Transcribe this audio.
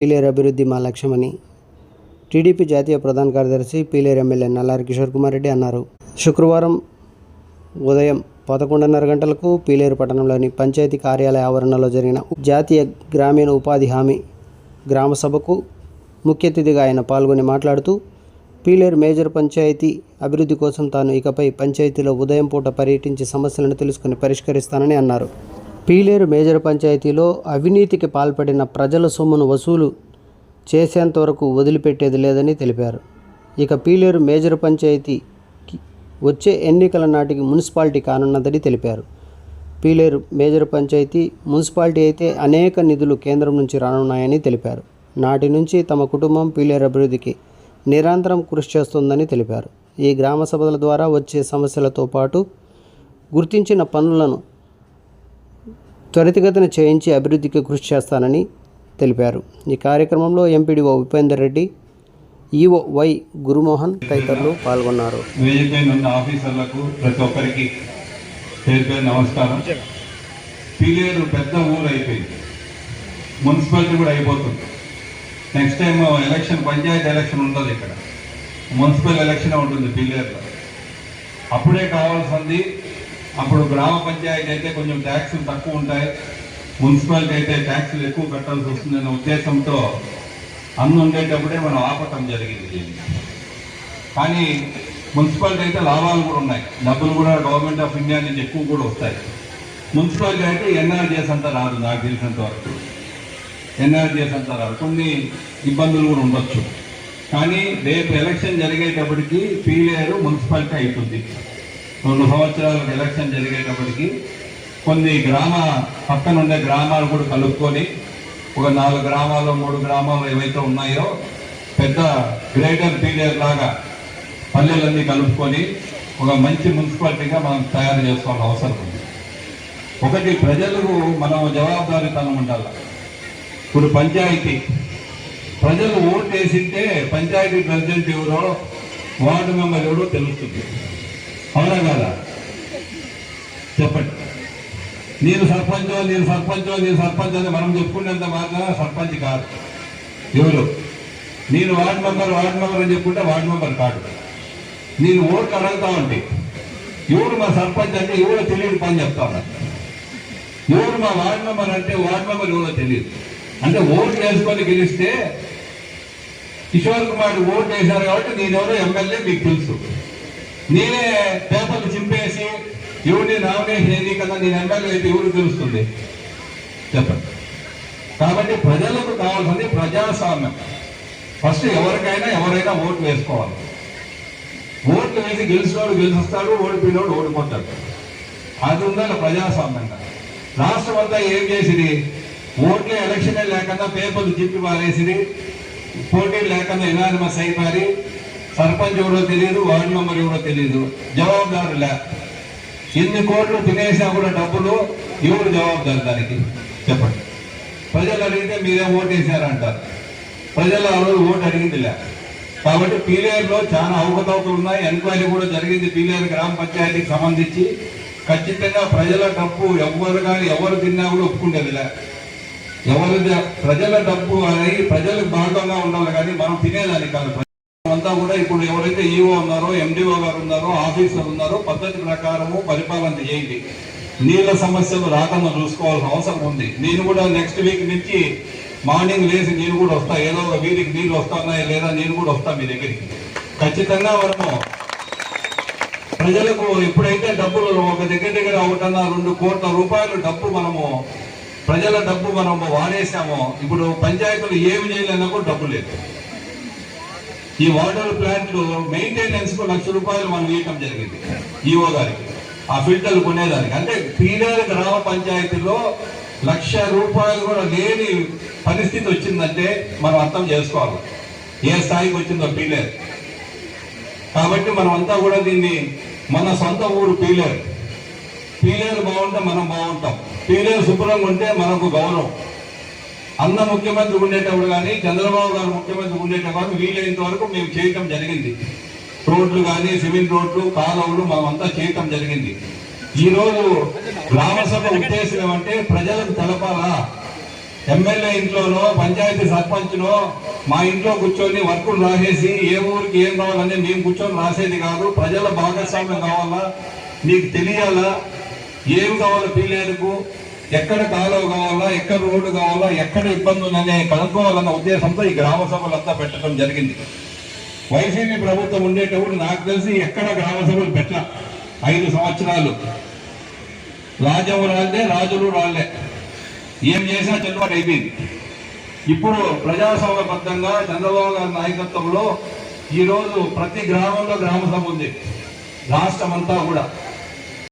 పీలేరు అభివృద్ధి మా లక్ష్యమని టీడీపీ జాతీయ ప్రధాన కార్యదర్శి పీలేరు ఎమ్మెల్యే నల్లారి కిషోర్ కుమార్ రెడ్డి అన్నారు. శుక్రవారం ఉదయం పదకొండున్నర గంటలకు పీలేరు పట్టణంలోని పంచాయతీ కార్యాలయ ఆవరణలో జరిగిన జాతీయ గ్రామీణ ఉపాధి హామీ గ్రామ సభకు ముఖ్య అతిథిగా ఆయన పాల్గొని మాట్లాడుతూ పీలేరు మేజర్ పంచాయతీ అభివృద్ధి కోసం తాను ఇకపై పంచాయతీలో ఉదయం పూట పర్యటించి సమస్యలను తెలుసుకుని పరిష్కరిస్తానని అన్నారు. పీలేరు మేజర్ పంచాయతీలో అవినీతికి పాల్పడిన ప్రజల సొమ్మును వసూలు చేసేంతవరకు వదిలిపెట్టేది లేదని తెలిపారు. ఇక పీలేరు మేజర్ పంచాయతీ వచ్చే ఎన్నికల నాటికి మున్సిపాలిటీ కానున్నదని తెలిపారు. పీలేరు మేజర్ పంచాయతీ మున్సిపాలిటీ అయితే అనేక నిధులు కేంద్రం నుంచి రానున్నాయని తెలిపారు. నాటి నుంచి తమ కుటుంబం పీలేరు అభివృద్ధికి నిరంతరం కృషి చేస్తుందని తెలిపారు. ఈ గ్రామ సభల ద్వారా వచ్చే సమస్యలతో పాటు గుర్తించిన పనులను త్వరితగతిన చేయించి అభివృద్ధికి కృషి చేస్తానని తెలిపారు. ఈ కార్యక్రమంలో MPDO Upender Reddy EO Y Gurumohan తదితరులు పాల్గొన్నారు. ఉన్న ఆఫీసర్లకు ప్రతి ఒక్కరికి పేరు పేరు నమస్కారం. పిలేరు పెద్ద ఊరు అయిపోయింది. మున్సిపాలిటీ కూడా అయిపోతుంది. Next time election panchayat election ఉండదు ఇక్కడ. మున్సిపల్ ఎలక్షన్ ఉంటుంది పిల్లేరులో అప్పుడే కావాల్సింది అప్పుడు గ్రామ పంచాయతీ అయితే కొంచెం ట్యాక్సులు తక్కువ ఉంటాయి. మున్సిపాలిటీ అయితే ట్యాక్సులు ఎక్కువ కట్టాల్సి వస్తుందనే ఉద్దేశంతో అన్ను ఉండేటప్పుడే మనం ఆపటం జరిగింది దీన్ని. కానీ మున్సిపాలిటీ అయితే లాభాలు కూడా ఉన్నాయి. డబ్బులు కూడా గవర్నమెంట్ ఆఫ్ ఇండియా నుంచి ఎక్కువ కూడా వస్తాయి. మున్సిపాలిటీ అయితే ఎన్ఆర్జీఎస్ అంతా రాదు నాకు తెలిసినంత వరకు. ఎన్ఆర్జీఎస్ అంతా రాదు. కొన్ని ఇబ్బందులు కూడా ఉండొచ్చు. కానీ రేపు ఎలక్షన్ జరిగేటప్పటికి పీలేరు మున్సిపాలిటీ అవుతుంది. రెండు సంవత్సరాలకు ఎలక్షన్ జరిగేటప్పటికి కొన్ని గ్రామ పక్కన ఉండే గ్రామాలు కూడా కలుపుకొని ఒక నాలుగు గ్రామాలు మూడు గ్రామాలు ఏవైతే ఉన్నాయో పెద్ద గ్రేటర్ పీలేరు లాగా పల్లెలన్నీ కలుపుకొని ఒక మంచి మున్సిపాలిటీగా మనం తయారు చేసుకోవాల్సిన అవసరం ఉంది. ఒకటి ప్రజలకు మనం జవాబుదారీతనం ఉండాలి. ఇప్పుడు పంచాయతీ. ప్రజలు ఓటు వేసింటే పంచాయతీ ప్రెసిడెంట్ ఎవరో వార్డు మెంబర్ ఎవరో తెలుస్తుంది. అవునా కదా? చెప్పండి. నేను సర్పంచో నేను సర్పంచో నేను సర్పంచ్ అని మనం చెప్పుకునేంత మాత్రం సర్పంచ్ కాదు. ఎవరు? నేను వార్డు మెంబర్ వార్డు మెంబర్ అని చెప్పుకుంటే వార్డు మెంబర్ కాదు. నేను ఓట్లు అడుగుతా ఉంటే ఎవరు మా సర్పంచ్ అంటే ఎవరో తెలియని పని చెప్తా ఉన్నారు. ఎవరు మా వార్డు మెంబర్ అంటే వార్డు మెంబర్ ఎవరో తెలియదు. అంటే ఓట్లు వేసుకొని గెలిస్తే కిషోర్ కుమార్ ఓటు వేశారు కాబట్టి నేనెవరో ఎమ్మెల్యే మీకు తెలుసు. నేనే పేపర్లు చింపేసి ఎవరిని నామినేషన్ కదా నేను ఎమ్మెల్యే అయితే ఎవరు తెలుస్తుంది? చెప్పండి. కాబట్టి ప్రజలకు కావాల్సింది ప్రజాస్వామ్యం. ఫస్ట్ ఎవరికైనా ఎవరైనా ఓటు వేసుకోవాలి. ఓట్లు వేసి గెలిచినోడు గెలిచిస్తాడు ఓడిపోయినోడు ఓడిపోతాడు. అది ఉండాలి ప్రజాస్వామ్యంగా రాష్ట్రం అంతా ఏం చేసింది? ఓట్లే ఎలక్షనే లేకుండా పేపర్లు చింపి పారేసింది. పోటీ లేకుండా ఎనానిమస్ అయిపోయి సర్పంచ్ ఎవరో తెలియదు వార్డు మెంబర్ ఎవరో తెలియదు జవాబుదారు లే ఎన్ని కోట్లు తినేసినా కూడా డబ్బులు ఎవరు జవాబుదారు దానికి? చెప్పండి. ప్రజలు అడిగితే మీరే ఓటేసారంటారు ప్రజలు ఆ రోజు ఓటు అడిగింది లే కాబట్టి పీలేరులో చాలా అవకతవకలు ఉన్నాయి. ఎంక్వైరీ కూడా జరిగింది పీలేరు గ్రామ పంచాయతీకి సంబంధించి. ఖచ్చితంగా ప్రజల డబ్బు ఎవరు కానీ ఎవరు తిన్నా కూడా ఒప్పుకుండేదిలే ఎవరి ప్రజల డబ్బు అనేది ప్రజలకు భాగంగా ఉండాలి కానీ మనం తినేదానికి కాదు. అంతా కూడా ఇప్పుడు ఎవరైతే ఈఓ ఉన్నారో ఎండిఓ గారు ఉన్నారో ఆఫీసర్ ఉన్నారో పద్ధతి ప్రకారము పరిపాలన చేయండి. నీళ్ళ సమస్యలు రాకుండా చూసుకోవాల్సిన అవసరం ఉంది. నేను కూడా నెక్స్ట్ వీక్ నుంచి మార్నింగ్ లేచి నేను కూడా వస్తా. ఏదో ఒక వీధికి నీళ్ళు వస్తున్నాయా లేదా నేను కూడా వస్తా మీ దగ్గరికి. ఖచ్చితంగా మనము ప్రజలకు ఎప్పుడైతే డబ్బులు ఒక దగ్గర దగ్గర ఒకటన్నా రెండు కోట్ల రూపాయలు డబ్బు మనము ప్రజల డబ్బు మనము వాడేసామో ఇప్పుడు పంచాయతీలు ఏమి చేయలేనా కూడా డబ్బు లేదు. ఈ వాటర్ ప్లాంట్లు మెయింటెనెన్స్కు లక్ష రూపాయలు మనం ఇవ్వటం జరిగింది. ఈఓ గారికి. ఆ ఫిల్టర్లు కొనేదానికి. అంటే పీలేరు గ్రామ పంచాయతీలో లక్ష రూపాయలు కూడా లేని పరిస్థితి వచ్చిందంటే మనం అర్థం చేసుకోవాలి. ఏ స్థాయికి వచ్చిందో పీలేరు కాబట్టి మనం అంతా కూడా దీన్ని మన సొంత ఊరు పీలేరు పీలేరు బాగుంటే మనం బాగుంటాం. పీలేరు శుభ్రంగా ఉంటే మనకు గౌరవం. అన్న ముఖ్యమంత్రి ఉండేటప్పుడు కానీ చంద్రబాబు గారు ముఖ్యమంత్రి ఉండేటప్పుడు వీలైనంత వరకు మేము చేయటం జరిగింది. రోడ్లు కానీ సిమెంట్ రోడ్లు కాలువలు మేమంతా చేయటం జరిగింది. ఈ రోజు ఉద్దేశం ఏమంటే ప్రజలకు తెలపాలా? ఎమ్మెల్యే ఇంట్లోనో పంచాయతీ సర్పంచ్నో మా ఇంట్లో కూర్చొని వర్కులు రాసేసి ఏ ఊరికి ఏం కావాలని మేము కూర్చొని రాసేది కాదు. ప్రజల భాగస్వామ్యం కావాలా? నీకు తెలియాలా? ఏం కావాలో పిల్లలకు? ఎక్కడ కాలువ కావాలా ఎక్కడ రోడ్డు కావాలా ఎక్కడ ఇబ్బంది ఉందనే కనుక్కోవాలన్న ఉద్దేశంతో ఈ గ్రామ సభలంతా పెట్టడం జరిగింది. వైసీపీ ప్రభుత్వం ఉండేటప్పుడు నాకు తెలిసి ఎక్కడ గ్రామ సభలు పెట్ట ఐదు సంవత్సరాలు. రాజవు రాళ్ళే రాజులు రాళ్ళే ఏం చేసినా చెల్లుబాటు అయిపోయింది. ఇప్పుడు ప్రజాస్వామ్యబద్ధంగా చంద్రబాబు గారి నాయకత్వంలో ఈరోజు ప్రతి గ్రామంలో గ్రామ సభ ఉంది. రాష్ట్రం అంతా కూడా.